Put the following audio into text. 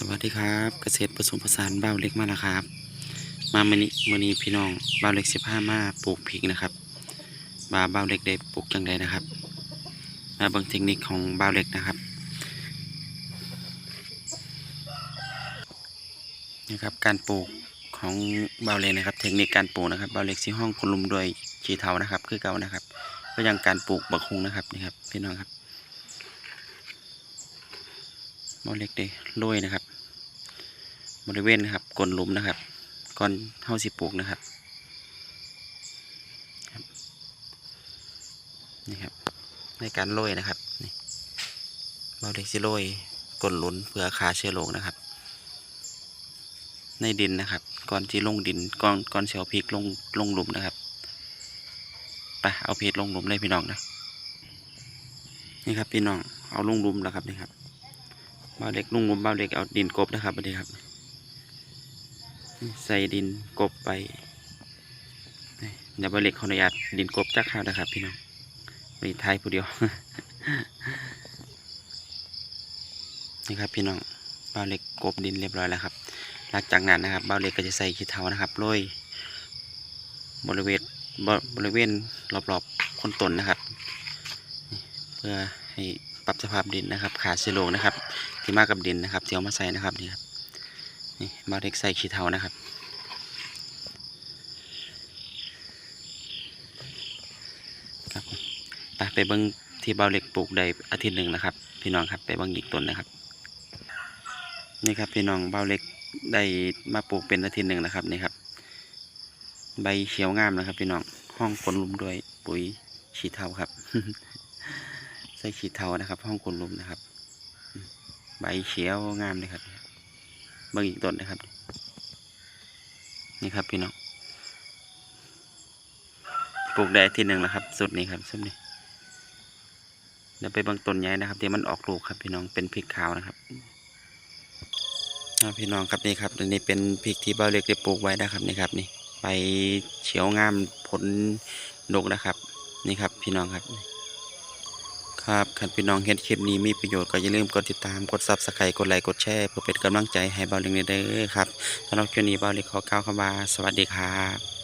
สวัสดีครับ เกษตรผสมผสานบ้าวเล็กมาแล้วครับ มาเมื่อนี้มื่อนี้พี่น้องบ้าวเล็กสิบห้ามาปลูกพริกนะครับมาบ้าวเล็กได้ปลูกจังใดนะครับมาเบิ่งเทคนิคของบ้าวเล็กนะครับนี่ครับการปลูกของบ้าวเล็กนะครับ เทคนิคการปลูกนะครับบ้าวเล็กสีห้องคุลุมด้วยขีเทานะครับ คือเก่านะครับ ก็ยังการปลูกบักฮุงนะครับนี่ครับพี่น้องครับ บ้าเล็กได้โรยนะครับ บริเวณนะครับก้นหลุมนะครับก่อนเท่าสิปลูกนะครับนี่ครับในการโรยนะครับนี่เบาเล็กสิโรยก้นหลุนเพื่อฆ่าเชื้อโรคนะครับ ในดินนะครับ ก่อนที่ลงดินก่อนก่อนเสียวพริกลงลงหลุมนะครับไปเอาพริกลงหลุมเลยพี่น้องนะนี่ครับพี่น้องเอาลงหลุมแล้วครับนี่ครับ บาเล็กลงหลุมเบาเล็กเอาดินกบนะครับอันนี้ครับ ใส่ดินกบไปเดี๋ยวบริเล็กขออนุญาตดินกบจักข้าวนะครับพี่น้องไปไทยผู้เดียวนี่ครับพี่น้องบ้าเล็กกบดินเรียบร้อยแล้วครับ หลังจากนั้นนะครับบ้าเล็กก็จะใส่ขี้เถ้านะครับโรยบริเวณบริเวณรอบๆคนต้นนะครับ เพื่อให้ ปรับสภาพดินนะครับ ขาเชื้อโรคนะครับ ที่มากับดินนะครับที่เอามาใส่นะครับนี่ครับนี่บาเล็กใส่ขี้เทานะครับครับไปไปเบิ้งที่เบาเล็กปลูกได้อาทิตย์หนึ่งนะครับ พี่น้องครับไปเบิ้งอีกต้นนะครับ นี่ครับพี่น้องเบาเล็กได้มาปลูกเป็นอาทิตย์หนึ่งนะครับนี่ครับ ใบเขียวงามนะครับ พี่น้องห้องคนลุมด้วยปุ๋ยขี้เทาครับ ใส่ขี้เทานะครับ ห้องคนลุมนะครับ ใบเขียวงามเลยครับบิ่งอีกต้นนะครับ นี่ครับพี่น้องปลูกได้ทีหนึ่งแล้วครับ สุดนี้ครับสุดนี้เดี๋ยวไปบิ่งต้นใหญ่นะครับที่มันออกลูกครับ พี่น้องเป็นพริกขาวนะครับอ่าพี่น้องครับนี่ครับอันนี้เป็นพริกที่เบ้าเล็กได้ปลูกไว้นะครับนี่ครับ นี่ใบเขียวงามผลดกนะครับ นี่ครับ พี่น้องครับ ครับคันพี่น้องเห็นคลิปนี้มีประโยชน์ก็อย่าลืมกดติดตามกดซับสไครต์กดไลค์กดแชร์เพื่อเป็นกำลังใจให้เบาเล็กเด้อครับสำหรับคลิปนี้เบาเล็กขอกล่าวคำว่าสวัสดีครับ